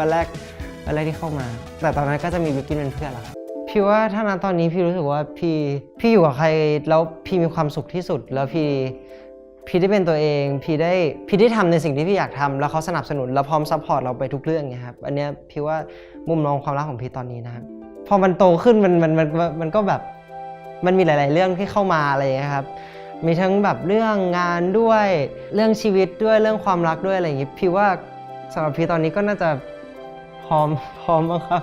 วันแรกวันแรกที่เข้ามา แต่ตอนนั้นก็จะมีบิวกินเป็นเพื่อนละครับพี่ว่าถ้านั้นตอนนี้พี่รู้สึกว่าพี่พี่อยู่กับใครแล้วพี่มีความสุขที่สุดแล้วพี่พี่ได้เป็นตัวเอง พี่ได้พี่ได้ทำในสิ่งที่พี่อยากทำแล้วเขาสนับสนุนแล้วพร้อมซัพพอร์ตเราไปทุกเรื่องไงครับอันเนี้ยพี่ว่ามุมมองความรักของพี่ตอนนี้นะครับพอมันโตขึ้นมันมันมันมันก็แบบมันมีหลาย ๆ เรื่องที่เข้ามาอะไรอย่างเงี้ยครับมีทั้งแบบเรื่องงานด้วยเรื่องชีวิตด้วยเรื่องความรักด้วยอะไรอย่างงี้พี่ว่าสำหรับพี่ตอนนี้ก็น่าจะ อมพร้อมมั้งครับ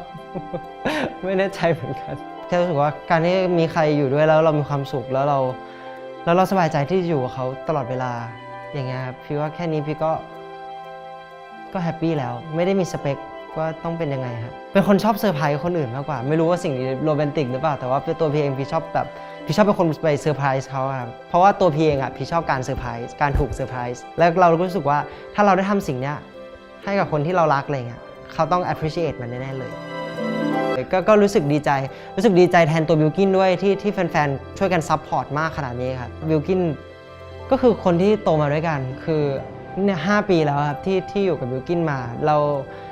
ไม่แน่ใจเหมือนกันแค่รู้สึกว่าการที่มีใครอยู่ด้วยแล้วเรามีความสุขแล้วเรา แล้วเราสบายใจที่อยู่กับเขาตลอดเวลาอย่างเงี้ยครับพี่ว่าแค่นี้พี่ก็ก็แฮปปี้แล้ว ไม่ได้มีสเปคว่าต้องเป็นยังไงครับเป็นคนชอบเซอร์ไพรส์คนอื่นมากกว่า ไม่รู้ว่าสิ่งนี้โรแมนติกหรือเปล่า แต่ว่าตัวพี่เองพี่ชอบแบบพี่ชอบเป็นคนไปเซอร์ไพรส์เขาครับเพราะว่าตัวพี่เองอะพี่ชอบการเซอร์ไพรส์การถูกเซอร์ไพรส์แล้วเรารู้สึกว่าถ้าเราได้ทำสิ่งเนี้ยให้กับคนที่เรารักอะไรเงี้ย เขาต้อง appreciate มันแน่ๆเลยก็ก็รู้สึกดีใจ รู้สึกดีใจแทนตัวบิวกินด้วยที่ที่แฟนๆ ช่วยกันซัพพอร์ตมากขนาดนี้ครับบิวกินก็คือคนที่โตมาด้วยกันคือเนี่ยหปีแล้วครับที่ที่อยู่กับบิวกินมา เรา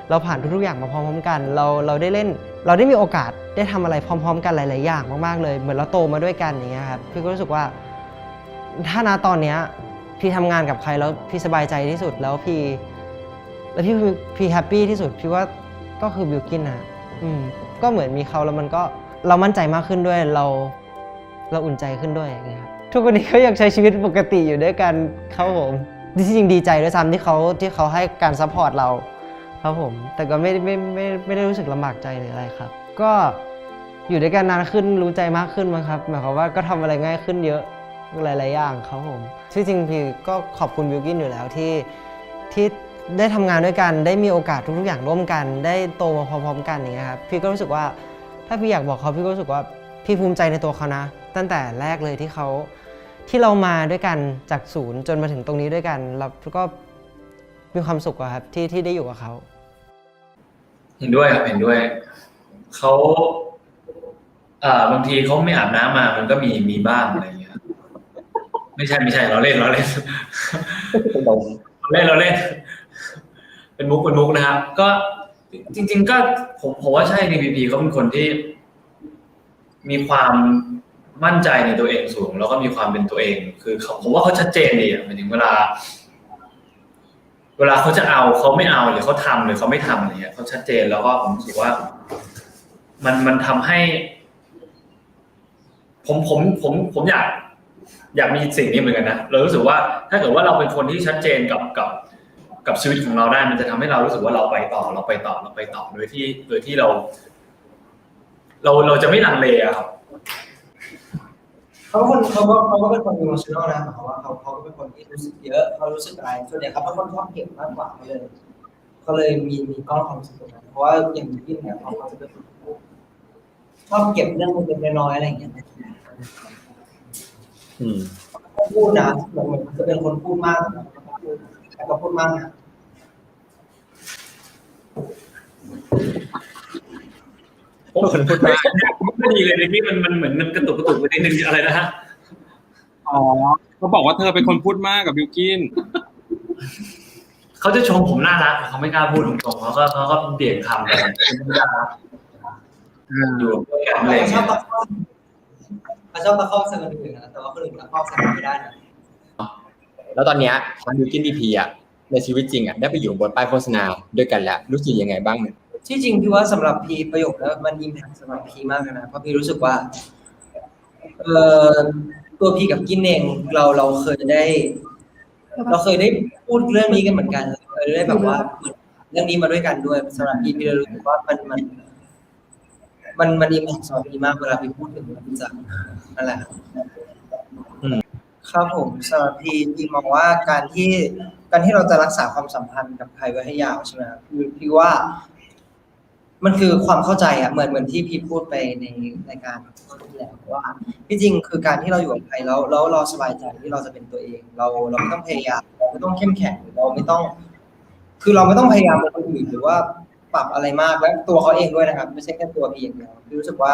เราผ่านทุกๆอย่างมาพร้อมๆกัน เราเราได้เล่น เราได้มีโอกาสได้ทำอะไรพร้อม ๆ กันหลายๆอย่างมากๆเลยเหมือนเราโตมาด้วยกันอย่างเงี้ยครับพี่ก็รู้สึกว่าถ้านาตอนเนี้ยพี่ทำงานกับใครแล้วพี่สบายใจที่สุดแล้วพี่ แล้วพี่พี่แฮปปี้ที่สุดพี่ว่าก็คือบิวกินนะอืมก็เหมือนมีเขาแล้วมันก็เรามั่นใจมากขึ้นด้วยเราเราอุ่นใจขึ้นด้วยอย่างเงี้ยครับทุกวันนี้ก็ยังใช้ชีวิตปกติอยู่ด้วยกันครับผมที่จริงดีใจด้วยซ้ำที่เขาที่เขาให้การซัพพอร์ตเรา ครับผม แต่ก็ไม่ไม่ไม่ไม่ได้รู้สึกลำบากใจหรืออะไรครับ ก็อยู่ด้วยกันนานขึ้นรู้ใจมากขึ้นมั้งครับหมายความว่าก็ทำอะไรง่ายขึ้นเยอะหลาย ๆ อย่างครับผมที่จริงพี่ก็ขอบคุณบิวกินอยู่แล้วที่ที่ ได้ทำงานด้วยกัน ได้มีโอกาสทุกๆอย่างร่วมกัน ได้โตมาพร้อมๆกันอย่างเงี้ยครับพี่ก็รู้สึกว่าถ้าพี่อยากบอกเขาพี่ก็รู้สึกว่าพี่ภูมิใจในตัวเขานะ ตั้งแต่แรกเลยที่เขาที่เรามาด้วยกันจากศูนย์จนมาถึงตรงนี้ด้วยกันเราก็มีความสุขอะครับที่ที่ได้อยู่กับเขาเห็นด้วยครับเห็นด้วยเขาอ่าบางทีเขาไม่อาบน้ำมา มันก็มีมีบ้างอะไรอย่างเงี้ย ไม่ใช่ไม่ใช่เราเล่นเราเล่นเราเล่นเราเล่น เป็นมุกเป็นมุกนะครับ ก็จริง ๆ ก็ผมผมว่าใช่ DPP เขาเป็นคนที่ มีความมั่นใจในตัวเองสูง แล้วก็มีความเป็นตัวเอง คือผมว่าเขาชัดเจนดีอะหมายถึงเวลา เวลาเขาจะเอาเขาไม่เอาหรือเขาทำหรือเขาไม่ทำอะไรเงี้ยเขาชัดเจนแล้วก็ผมรู้สึกว่า มันมันทำให้ ผมผมผมผมอยาก อยากมีสิ่งนี้เหมือนกันนะเรารู้สึกว่า ถ้าเกิดว่าเราเป็นคนที่ชัดเจนกับกับ กับชีวิตของเราได้ มันจะทำให้เรารู้สึกว่าเราไปต่อ เราไปต่อเราไปต่อโดยที่โดยที่เรา เราเราจะไม่ลังเลอะครับเขาเป็นคนเขาก็เขาก็เป็นคนอิโมชันอลนะหมายความว่าเขาเขาก็เป็นคนที่รู้สึกเยอะเขารู้สึกอะไรส่วนใหญ่เขาเป็นคนชอบเก็บมากกว่าเขาเลยเขาเลยมีมีก้อนความรู้สึกตรงนั้นเพราะว่าอย่างยิ่งเนี่ยเขาเขาจะเป็นคนชอบเก็บเรื่องเล็กๆน้อยๆอะไรอย่างเงี้ยอืมเขาพูดนะเหมือนเหมือนจะเป็นคนพูดมากนะ แต่ก็พูดมากนะผมไม่ดีเลยในที่มันมันเหมือนมันกระตุกกระตุกไปนิดนึงอะไรนะฮะอ๋อเขาบอกว่าเธอเป็นคนพูดมากกับบิวกินเขาจะชมผมน่ารักแต่เขาไม่กล้าพูดตรงๆเขาก็เขาก็เบี่ยงคำไปไม่ได้รักอยู่ด้วยกันอะไรอย่างเขาชเงี้อยบตะคอกเขาชอบตะคอกใส่คนอื่นนะแต่ว่าคนอื่นตะคอกใส่เขาไม่ได้นะ แล้วตอนเนี้ยทางบิวกินดีพีอะในชีวิตจริงอะได้ไปอยู่บนป้ายโฆษณาด้วยกันแล้วรู้สึกยังไงบ้างที่จริงพี่ว่าสำหรับพีประโยคแล้วมันอิมแพคสำหรับพีมากเลยนะเพราะพี่รู้สึกว่าเอ่อตัวพีกับกินเองเราเราเคยได้ เราเคยได้พูดเรื่องนี้กันเหมือนกันเราเคยได้แบบว่าเปิดเรื่องนี้มาด้วยกันด้วยสำหรับพีพี่เลยรู้สึกว่ามันมัน มันมันอิมแพคสำหรับพีมากเวลาพีพูดถึงพี่จักรนั่นแหละครับ ครับผมสำหรับพีพีมองว่าการที่การที่เราจะรักษาความสัมพันธ์กับใครไว้ให้ยาวใช่ไหมครับคือพี่ว่า มันคือความเข้าใจอะเหมือนเหมือนที่พี่พูดไปในในการที่แล้วว่าที่จริงคือการที่เราอยู่กับใครแล้วแล้วเราสบายใจที่เราจะเป็นตัวเอง เราเราไม่ต้องพยายามเราไม่ต้องเข้มแข็งเราไม่ต้อง คือเราไม่ต้องพยายามเป็นคนอื่นหรือว่าปรับอะไรมากและตัวเขาเองด้วยนะครับ ไม่ใช่แค่ตัวพี่อย่างเดียวพี่รู้สึกว่า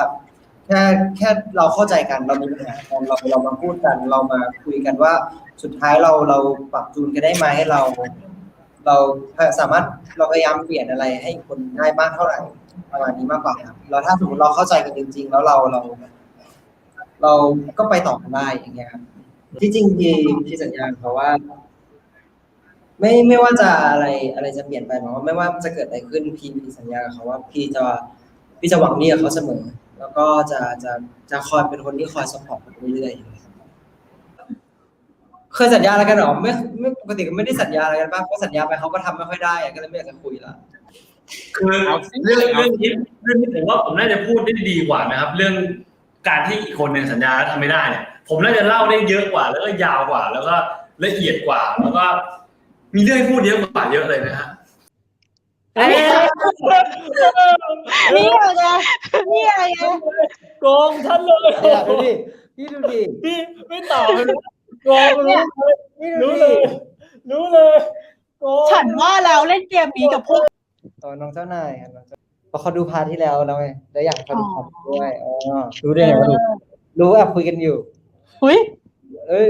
แค่แค่เราเข้าใจกันเรามีปัญหากันเราเรามาพูดกันเรามาคุยกันว่า สุดท้ายเราเราปรับจูนกันได้ไหมเรา เราสามารถเราพยายามเปลี่ยนอะไรให้คนได้มากเท่าไหร่ประมาณนี้มากกว่าครับแล้วถ้าสมมติเราเข้าใจกันจริง ๆ แล้วเราเรา เราก็ไปต่อกันได้อย่างเงี้ยครับที่จริงพี่พี่สัญญาเขาว่า ไม่ไม่ว่าจะอะไรอะไรจะเปลี่ยนไปหมายว่าไม่ว่าจะเกิดอะไรขึ้นพี่สัญญากับเขาว่าพี่จะพี่จะหวังดีกับเขาเสมอ แล้วก็จะจะจะคอยเป็นคนที่คอยสปอร์ตเขาเรื่อยๆเคยสัญญาอะไรกันเหรอไม่ไม่ปกติก็ไม่ได้สัญญาอะไรกันบ้างเพราะสัญญาไปเขาก็ทำไม่ค่อยได้อะก็เลยไม่อยากจะคุยละคือเอาสิเรื่องเรื่องนี้เรื่องนี้ผมว่าผมน่าจะพูดได้ดีกว่านะครับ เรื่องการที่อีกคนหนึ่งสัญญาแล้วทำไม่ได้เนี่ยผมน่าจะเล่าได้เยอะกว่า แล้วก็ยาวกว่า แล้วก็ละเอียดกว่า แล้วก็มีเรื่องให้พูดเยอะกว่าเยอะเลยนะฮะ นี่ไงนี่ไงโกงฉันเลยเนี่ยดูดิพี่ดูดิพี่ไม่ตอบเลยโกงรู้เลยรู้เลยรู้เลยโกงฉันว่าแล้วเล่นเกมนี้กับพวกอ๋อนน้องเจ้านายครับน้องเจ้าพราะเขาดูพาที่แล้วแล้วไงแล้วอยากเขาดูพาร์ทนี้ด้วยอ๋อรู้ได้ไงวะดูรู้แอบคุยกันอยู่อุ้ย เอ้ย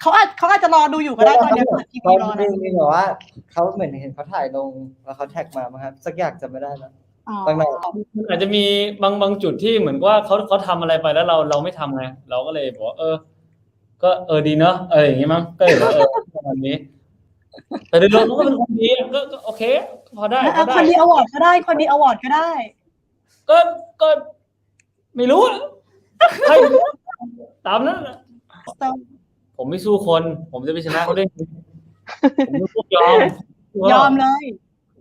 เขาอาจเขาอาจจะรอดูอยู่ก็ได้ตอนเนี้ยเปิดทีตอวีนรอนึนะงมีแบบว่าเขาเหมือนเห็นเขาถ่ายลงแล้วเขาแท็กมามั้งครับสักอย่างจำไม่ได้แล้วอ๋อตั้งนานอาจจะมีบางบางจุดที่เหมือนว่าเขาเขาทำอะไรไปแล้วเราเราไม่ทำไงเราก็เลยบอกว่าเออ ก็เออดีเนอะเอออย่างงี้มั้งก็เลยบอกเออประมาณนี้ แต่โดยรวมเขาก็เป็นคนดีก็ก็โอเคพอได้พอะอได้คนดีอวอร์ดก็ได้คนดีอวอร์ดก็ได้ ก็ก็ไม่รู้อะให้ ตามนั้นน่ะผมไม่สู้คน ผมจะไปชนะเขาได้ไงผมไม่พวกยอมยอมเลย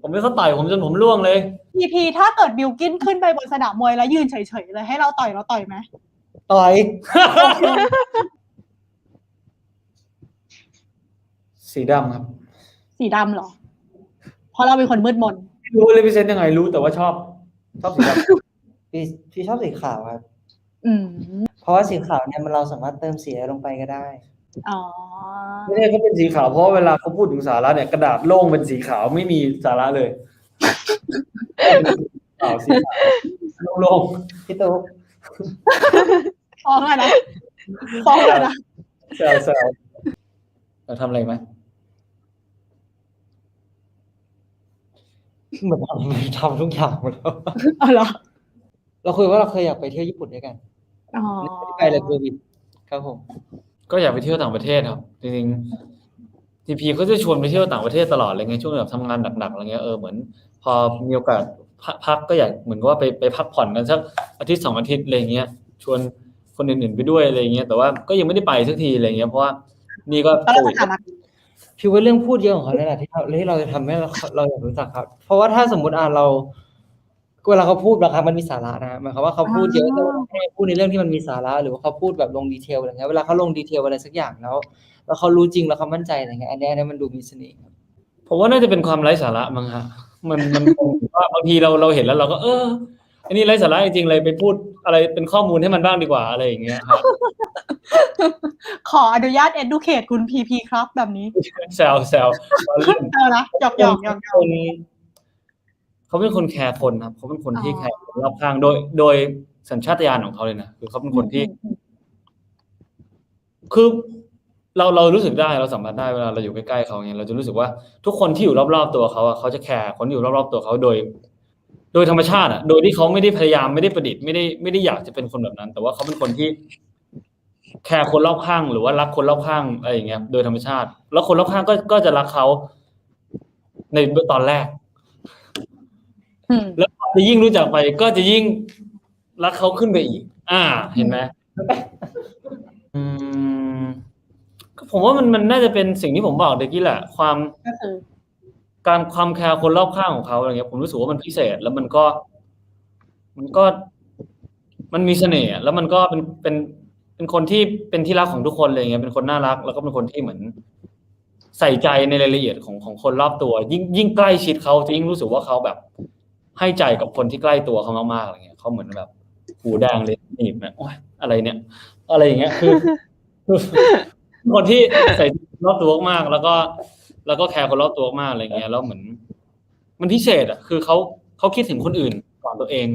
ผมไม่เขาต่อยผมจนผมร่วงเลยพีพีถ้าเกิดบิลกินขึ้นไปบนสนามมวยแล้วยืนเฉยๆเลยให้เราต่อยเราต่อยไหมต่อยสีดำครับ สีดำเหรอ เพราะเราเป็นคนมืดมนไม่รู้เลยพิเศษยังไงรู้แต่ว่าชอบ ชอบสีดำพี่พี่ชอบสีขาวครับ อืมเพ ราะว่าสีขาวเนี่ยมันเราสามารถเติมสีอะไรลงไปก็ได้อ๋อไม่ใช่เขาเป็นสีขาวเพราะเวลาเขาพูดถึงสาระเนี่ยกระดาษโล่งเป็นสีขาวไม่มีสาระเลยขาวสีขาวโล่งพี่ตุ๊กฟ้องเลยนะฟ้องเลยนะๆแซวแซวเราทำอะไรไหมเหมือนทำทำทุกอย่างหมดแล้วอ๋อเหรอเราคุยว่าเราเคยอยากไปเที่ยวญี่ปุ่นด้วยกันอ๋อ ไม่ได้ไปเลยโควิดครับผมก็อยากไปเที่ยวต่างประเทศครับจริงๆทีพีเขาจะชวนไปเที่ยวต่างประเทศตลอดอะไรเงี้ยช่วงแบบทำงานหนักๆอะไรเงี้ยเออเหมือน พอมีโอกาสพักพักก็อยากเหมือนกับว่าไปไปพักผ่อนกันสักอาทิตย์สองอาทิตย์อะไรเงี้ยชวนคนอื่นๆไปด้วยอะไรเงี้ยแต่ว่าก็ยังไม่ได้ไปสักทีอะไรเงี้ยเพราะว่านี่ก็ก็โคเราวิสดถานะพี่ว่าเรื่องพูดเยอะของเขาเนี่ยแหละที่เราที่เราจะทำให้เราเราอยากรู้จักครับ เพราะว่าถ้าสมมติอ่าเรา เวลาเขาพูดบางครั้งมันมีสาระนะหมายความว่าเขาพูดเยอะแต่ว่าให้พูดในเรื่องที่มันมีสาระหรือว่าเขาพูดแบบลงดีเทลอะไรเงี้ยเวลาเขาลงดีเทลอะไรสักอย่างแล้ว แล้วเขารู้จริงแล้วเขามั่นใจอะไรเงี้ยอันเนี้ยอันเนี้ยมันดูมีเสน่ห์ครับผมว่าน่าจะเป็นความไร้สาระมั้งฮะมันมันว่าบางทีเราเราเห็นแล้วเราก็ เอออันนี้ไร้สาระจริงๆเลยไปพูดอะไรเป็นข้อมูลให้มันบ้างดีกว่าอะไรอย่างเงี้ยครับขออนุญาต educate คุณพีพีครับแบบนี้แซวแซวล้อเล่นเออนะหยอกหยอกหยอกหยคอกน เขาเป็นคนแคร์คนครับเขาเป็นคนที่แคร์คนรอบข้างโดย โดยสัญชาตญาณของเขาเลยนะคือเขาเป็นคนที่ คือเราเรารู้สึกได้เราสัมผัสได้เวลาเราอยู่ใกล้ๆเขาเนี่ยเราจะรู้สึกว่าทุกคนที่อยู่รอบๆตัวเขาอะเขาจะแคร์คนอยู่รอบๆตัวเขาโดย โดยธรรมชาติอะโดยที่เขาไม่ได้พยายามไม่ได้ประดิษฐ์ไม่ได้ไม่ได้อยากจะเป็นคนแบบนั้น แต่ว่าเขาเป็นคนที่แคร์คนรอบข้างหรือว่ารักคนรอบข้างอะไรอย่างเงี้ยโดยธรรมชาติ แล้วคนรอบข้างก็ก็จะรักเขาในตอนแรก แล้วพอจะยิ่งรู้จักไปก็จะยิ่งรักเขาขึ้นไปอีก อ่า เห็นไหมอืมก็ผมว่ามันมันน่าจะเป็นสิ่งที่ผมบอกเมื่อกี้แหละ ความก็คือการความแคร์คนรอบข้างของเขาอะไรเงี้ย ผมรู้สึกว่ามันพิเศษ แล้วมันก็ มันก็ มันมีเสน่ห์อะแล้วมันก็เป็นเป็นเป็นคนที่เป็นที่รักของทุกคนเลยเงี้ยเป็นคนน่ารัก แล้วก็เป็นคนที่เหมือน ใส่ใจในรายละเอียดของของคนรอบตัว ยิ่งยิ่งใกล้ชิดเขาจะยิ่งรู้สึกว่าเขาแบบ ให้ใจกับคนที่ใกล้ตัวเขามากๆอะไรเงี้ยเขาเหมือนแบบหูแดงเลยหนีบนะโอ๊ยอะไรเนี่ย อะไรอย่างเงี้ยคือคือคนที่ใส่ใจรอบตัวมากๆแล้วก็ แล้วก็แคร์คนรอบตัวมากอะไรเงี้ยแล้วเหมือน มันพิเศษอะคือเขาเขาคิดถึงคนอื่นก่อนตัวเอง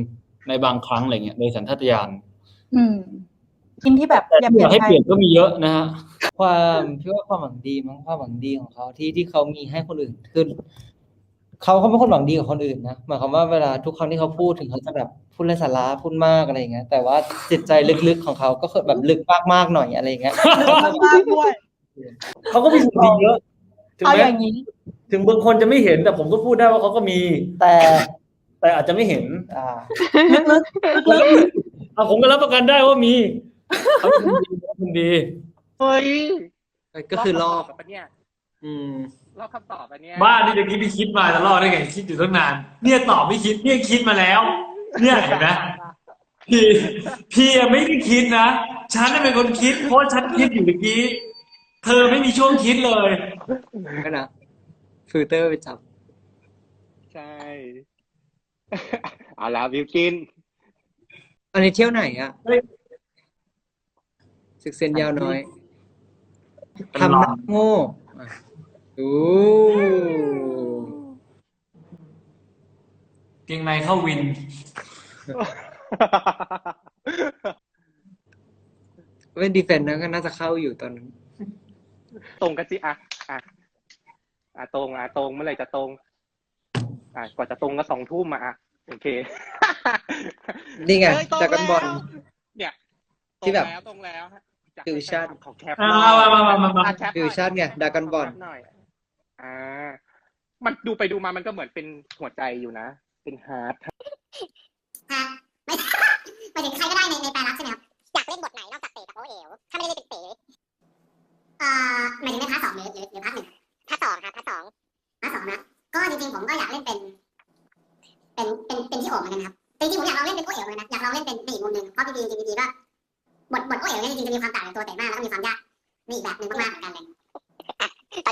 ในบางครั้งอะไรเงี้ยโดยสัญชาตญาณอืมกินที่แบบแต่อย่าที่เปอลี่ยยานกให้ใจเปลี่ยนก็มีเยอะนะฮะความพี่ว่าความหวังดีมั้งความหวังดีของเขาที่ที่เขามีให้คนอื่นคือ เขาเขาเป็นคนหวังดีกับคนอื่นนะหมายความว่าเวลาทุกครั้งที่เขาพูดถึงเขาจะแบบพูดไร้สาระพูดมากอะไรอย่างเงี้ยแต่ว่าจิตใจลึกๆของเขาก็คือแบบลึกมากๆหน่อยอะไรอย่างเงี้ยมากด้วยเขาก็มีสิ่งดีเยอะถึงเอาแม้อย่างนี้ ถึงบางคนจะไม่เห็นแต่ผมก็พูดได้ว่าเขาก็มี แต่ แต่อาจจะไม่เห็น อ่าเอาผมก็รับประกันได้ว่ามีเขาเป็นคนดีเขาเป็นคนดีเฮ้ยก็คือลอกรบคำตบปะเนี่ย อืมรอบคำตอบปะเนี่ยบ้านนี่เมื่อกี้พี่คิดมาตลอดได้ไงคิดอยู่ตั้งนาน เนี่ยตอบไม่คิด เนี่ยคิดมาแล้ว เนี่ยเห็นไหมพี่พี่อะไม่ได้คิดนะฉันน่ะเป็นคนคิด เพราะฉันคิดอยู่เมื่อกี้ เธอไม่มีช่วงคิดเลยก็นะฟิลเตอร์ไปจับ ใช่เอาแล้วบิวกิน อันนี้เที่ยวไหนอะเฮ้ยศึกเซนยาวน้อยเป็นทำรหอน้างโง่อะ โอ้เกงในเข้าวินเล่นดีเฟนต์นะก็น่าจะเข้าอยู่ตอนนั้นตรงกันสิอะอะอะตรงอะตรงเมื่อไหร่จะตรงอะกว่าจะตรงก็สองทุ่มมาอะโอเค นี่ไงเฮ้ยตรงจากกันบอล แล้ว เนี่ยที่แบบตรงแล้วตรงแล้วอยากฟิวชั่นให้แฟคลับของแคปอ่ามามามามามา อะแคปหน่อยฟิวชั่นไงดราก้อนบอล แคปหน่อย อ่า มันดูไปดูมามันก็เหมือนเป็นหัวใจอยู่นะ เป็นฮาร์ดฮะไม่ไม่ถึงใครก็ได้ในในแปลรักใช่ไหมครับอยากเล่นบทไหนนอกจากเต๋กับโอเอ๋วถ้าไม่ได้เล่นเป็นเต๋เอ่อหมายถึงในพาร์ทสองหรือหรือหรือพาร์ทหนึ่งพาร์ทสองครับพาร์ทสองพาร์ทสองนะก็จริงๆผมก็อยากเล่นเป็น เป็นเป็นเป็นที่โอ๋เหมือนกันครับจริงๆผมอยากลองเล่นเป็นโอเอ๋วเลยนะอยากลองเล่นเป็นในอีกมุมหนึ่งเพราะพีพีจริงๆพีพีก็บทบทโอเอ๋วเนี่ยจริงๆจะมีความต่างจากตัวเต๋มากแล้วก็มีความยากในอีกแบบหนึ่งมากๆเหมือนกันเลยตอ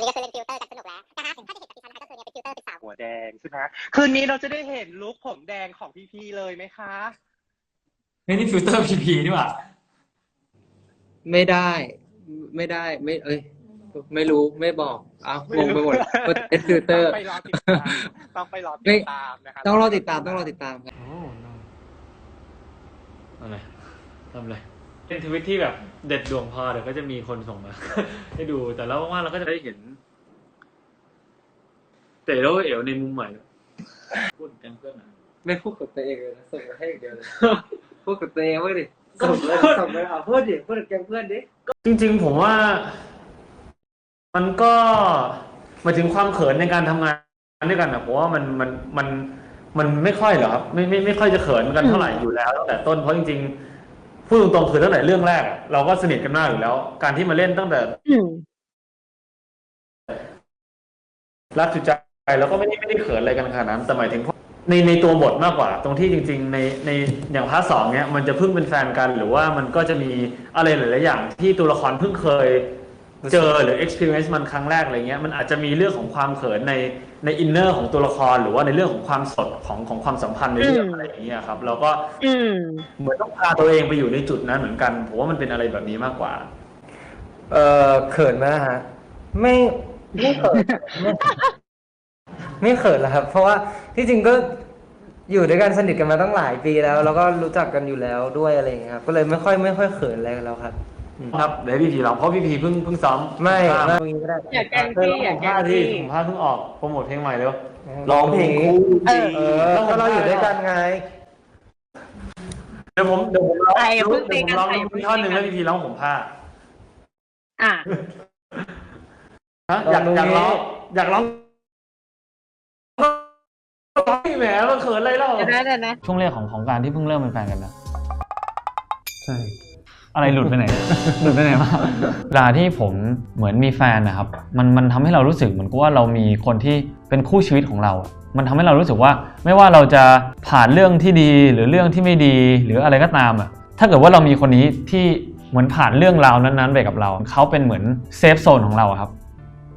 นนี้ก็คือเล่นฟิลเตอร์กันสนุกแล้วนะคะถึงถ้าจะเห็นปฏิชันก็คือเนี่ยเป็นฟิลเตอร์เป็นสาวหัวแดงใช่ไหมคืนนี้เราจะได้เห็นลุคผมแดงของพี่ๆเลยไหมคะเฮ้ยนี่ฟิลเตอร์พีพีนี่หว่าไม่ได้ ไม่ได้ไม่เอ้ย ไม่รู้ไม่บอกอ้าวงงไปหมดเป็นฟิลเตอร์ ต้องไปรอติดตามต้องไปรอติดตามนะครับต้องรอติดตามต้องรอติดตามครับอะไรทำอะไร เป็นทวิตที่แบบเด็ดดวงพอเดี๋ยวก็จะมีคนส่งมา ให้ดู แต่แล้วว่างๆเราก็จะได้เห็น เต๋แล้วเอ๋วในมุมใหม่พูดแกงเพื่อนอะไม่พูดกับตัวเองเลยนะส่งมาให้อย่างเดียวเลยพูดกับตัวเองไว้ดิส่งเลยส่งเลยอะพูดดิพูดกับแกงเพื่อนดิจริง ๆ ผมว่า มันก็หมายถึงความเขินในการทำงานด้วยกันอะผมว่ามันมันมันมันไม่ค่อยหรอกครับ ไม่ไม่ไม่ค่อยจะเขินกันเท่าไหร่อยู่แล้วตั้งแต่ต้นเพราะจริง ๆ พูดตรงๆคือตั้งแต่เรื่องแรกอะเราก็สนิทกันมากอยู่แล้ว การที่มาเล่นตั้งแต่อืมรักจุดใจแล้วก็ไม่ได้ไม่ได้เขินอะไรกันขนาดนั้นแต่หมายถึงในในตัวบทมากกว่า ตรงที่จริง ๆ ในในอย่างพาร์ทสองเนี้ยมันจะเพิ่งเป็นแฟนกัน หรือว่ามันก็จะมีอะไรหลายๆอย่างที่ตัวละครเพิ่งเคย เจอหรือ experience มันครั้งแรกอะไรเงี้ยมันอาจจะมีเรื่องของความเขินในในอินเนอร์ของตัวละครหรือว่าในเรื่องของความสดของของความสัมพันธ์ในเรื่องอืมอะไรอย่างเงี้ยครับแล้วก็อืมเหมือนต้องพาตัวเองไปอยู่ในจุดนั้นเหมือนกันผมว่ามันเป็นอะไรแบบนี้มากกว่า เออเขินไหมฮะไม่ไม่เขินไม่ไม่เขินหรอกครับ เพราะว่าที่จริงก็อยู่ด้วยกันสนิทกันมาตั้งหลายปีแล้ว แล้วก็รู้จักกันอยู่แล้วด้วยอะไรอย่างเงี้ยครับก็เลยไม่ค่อยไม่ค่อยเขินอะไรกันแล้วครับ ครับเดี๋ยวพี่พีเราเพราะพี่พีเพิ่งเพิ่งซ้อมไม่ภาพไม่ตรงนี้ก็ได้อย่าแกล้งพี่อย่าแกล้งผมพลาดที่พี่ ผมพลาดเพิ่งออกโปรโมทเพลงใหม่เร็วร้องเพลงคู่เออเออก็เราอยู่ด้วยกันไง เดี๋ยวผมเดี๋ยวผมร้องใครอย่าเพิ่งเดี๋ยวผมร้องตีกันใครอย่าเพิ่งท่อนหนึ่งตีกันแล้วพี่พีร้องผมพลาดอะฮะอยากลองตรงอยากร้องนี้อยากร้องแหมมันเขินอะไรเล่าเดี๋ยวนะเดี๋ยวนะช่วงแรกของของการที่เพิ่งเริ่มเป็นแฟนกันนะใช่ อะไรหลุดไปไหน หลุดไปไหนมาเวลาที่ผมเหมือนมีแฟนนะครับ มันมันทำให้เรารู้สึกเหมือนกับว่าเรามีคนที่เป็นคู่ชีวิตของเรา มันทำให้เรารู้สึกว่าไม่ว่าเราจะผ่านเรื่องที่ดีหรือเรื่องที่ไม่ดีหรืออะไรก็ตามอะ ถ้าเกิดว่าเรามีคนนี้ที่เหมือนผ่านเรื่องราวนั้นๆไปกับเรา เขาเป็นเหมือนเซฟโซนของเราอะครับ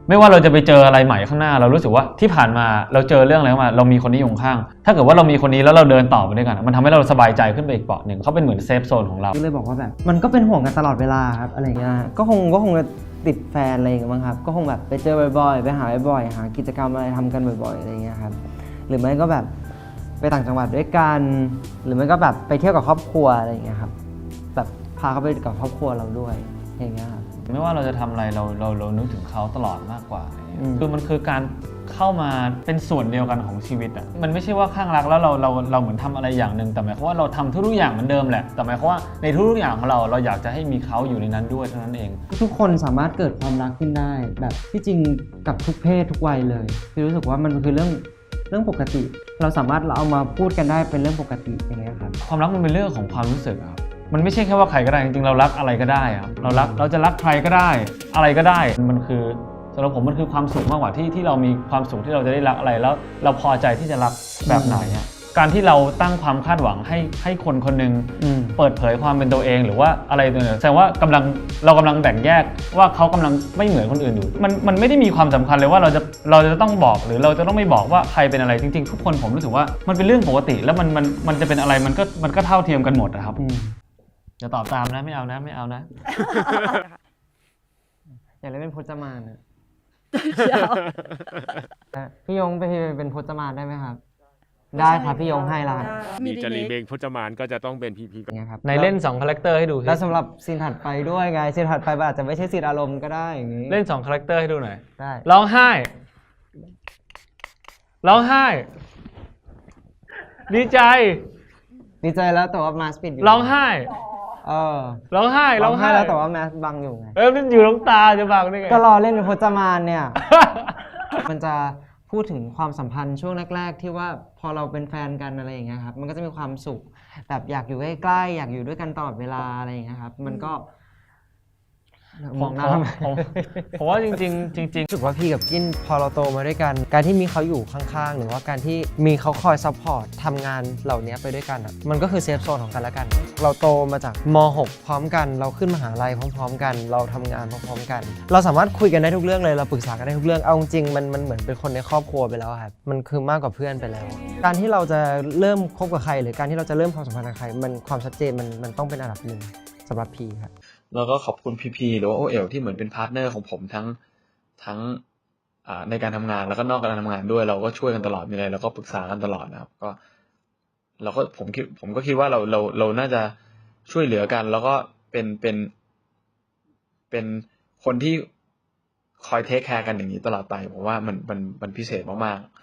ไม่ว่าเราจะไปเจออะไรใหม่ข้างหน้า เรารู้สึกว่าที่ผ่านมาเราเจอเรื่องอะไรมา เรามีคนนี้อยู่ข้าง ถ้าเกิดว่าเรามีคนนี้แล้วเราเดินต่อไปด้วยกัน มันทำให้เราสบายใจขึ้นไปอีกเปาะหนึ่งเขาเป็นเหมือนเซฟโซนของเราก็เลยบอกว่าแบบมันก็เป็นห่วงกันตลอดเวลาครับอะไรเงี้ยก็คงก็คงจะติดแฟนอะไรอย่างเงี้ยมั้งครับก็คงแบบไปเจอบ่อยๆไปหาบ่อยๆหากิจกรรมอะไรทำกันบ่อยๆอะไรเงี้ยครับหรือไม่ก็แบบไปต่างจังหวัดด้วยกัน หรือไม่ก็แบบไปเที่ยวกับครอบครัวอะไรอย่างเงี้ยครับแบบพาเขาไปกับครอบครัวเราด้วยอย่างเงี้ยครับ ไม่ว่าเราจะทำอะไรเราเราเรานึกถึงเขาตลอดมากกว่าอะไรเงี้ยอืมคือมันคือการเข้ามาเป็นส่วนเดียวกันของชีวิตอะมันไม่ใช่ว่าข้างรักแล้วเราเราเราเหมือนทำอะไรอย่างหนึ่งแต่หมายความว่าเราทำทุกๆอย่างเหมือนเดิมแหละแต่หมายความว่าในทุกๆอย่างของเราเราอยากจะให้มีเขาอยู่ในนั้นด้วยเท่านั้นเอง ทุกคนสามารถเกิดความรักขึ้นได้ แบบที่จริงกับทุกเพศทุกวัยเลยพี่รู้สึกว่ามันคือเรื่องเรื่องปกติ เราสามารถเอามาพูดกันได้เป็นเรื่องปกติอย่างเงี้ยครับความรักมันเป็นเรื่องของความรู้สึกอะครับ มันไม่ใช่แค่ว่าใครก็ได้จริงๆเรารักอะไรก็ได้อะครับเรารักเราจะรักใครก็ได้ อะไรก็ได้มันคือสำหรับผมมันคือความสุขมากกว่าที่ที่เรามีความสุขที่เราจะได้รักอะไรแล้ว เราพอใจที่จะรักแบบไหนอะการที่เราตั้งความคาดหวังให้ให้คนคนหนึ่งอืมเปิดเผยความเป็นตัวเองหรือว่าอะไรตัวหนึ่งแสดงว่ากำลังเรากำลังแบ่งแยกว่าเขากำลังไม่เหมือนคนอื่นอยู่ มันมันไม่ได้มีความสำคัญเลยว่าเราจะเราจะต้องบอกหรือเราจะต้องไม่บอกว่าใครเป็นอะไรจริง ๆ ทุกคนผมรู้สึกว่ามันเป็นเรื่องปกติ แล้วมันมันมันจะเป็นอะไรมันก็มันก็เท่าเทียมกันหมดนะครับ อืมอย่าตอบตามนะไม่เอานะไม่เอานะ อยากเล่นเป็นพจมานอะเดี๋ยวอะพี่ยงไปเป็นพจมานได้ไหมครับ ได้ครับพี่ยงให้ละครับมีมีจะรีรีเมเมคคพจมานก็จะต้องเป็นพีพีอย่างเงี้ยครับในเล่น2คาแรคเตอร์ให้ดูสิแล้วสำหรับซีนถัดไปด้วยไงซีนถัดไปอาจจะไม่ใช่ซีนอารมณ์ก็ได้อย่างงี้เล่น2คาแรคเตอร์ให้ดูหน่อยได้ร้องไห้ร้องไห้ ดีใจ ดีใจแล้วแต่ว่ามาสปิดอยู่ร้องไห้ เออร้องไห้ร้องไห้แล้วแต่ว่าแมสบังอยู่ไงเออมันอยู่ตรงตาจะบังได้ไงก็รอเล่นเป็นพจมานเนี่ย มันจะพูดถึงความสัมพันธ์ช่วงแรก ๆ ที่ว่าพอเราเป็นแฟนกันอะไรอย่างเงี้ยครับ มันก็จะมีความสุขแบบอยากอยู่ใกล้ๆอยากอยู่ด้วยกันตลอดเวลาอะไรอย่างเงี้ยครับ มันก็ มองหน้าผมทำไมผมผมว่าจริงๆ จริงรู้สึกว่าพี่กับกินพอเราโตมาด้วยกัน การที่มีเขาอยู่ข้างๆ หรือว่าการที่มีเขาคอยซัพพอร์ตทำงานเหล่านี้ไปด้วยกันอะมันก็คือเซฟโซนของกันและกัน เราโตมาจากม .6 พร้อมกัน เราขึ้นมหาลัยพร้อม ๆ กัน เราทำงานพร้อมๆกัน เราสามารถคุยกันได้ทุกเรื่องเลยเราปรึกษากันได้ทุกเรื่องเอาจริงๆมันมันเหมือนเป็นคนในครอบครัวไปแล้วอะครับมันคือมากกว่าเพื่อนไปแล้ว การที่เราจะเริ่มคบกับใคร หรือการที่เราจะเริ่มความสัมพันธ์กับใครมันความชัดเจนมันมันต้องเป็นอันดับหนึ่งสำหรับพีครับ แล้วก็ขอบคุณพีพีหรือว่าโอเอลที่เหมือนเป็นพาร์ทเนอร์ของผมทั้งทั้งในการทำงานแล้วก็นอกการทำงานด้วย เราก็ช่วยกันตลอดมีอะไรเราก็ปรึกษากันตลอดนะครับ ก็ เราก็ผมคิดผมก็คิดว่าเราเราเราน่าจะช่วยเหลือกัน แล้วก็เป็นเป็นเป็นคนที่คอยเทคแคร์กันอย่างนี้ตลอดไปผมว่ามันมันมันพิเศษมากๆ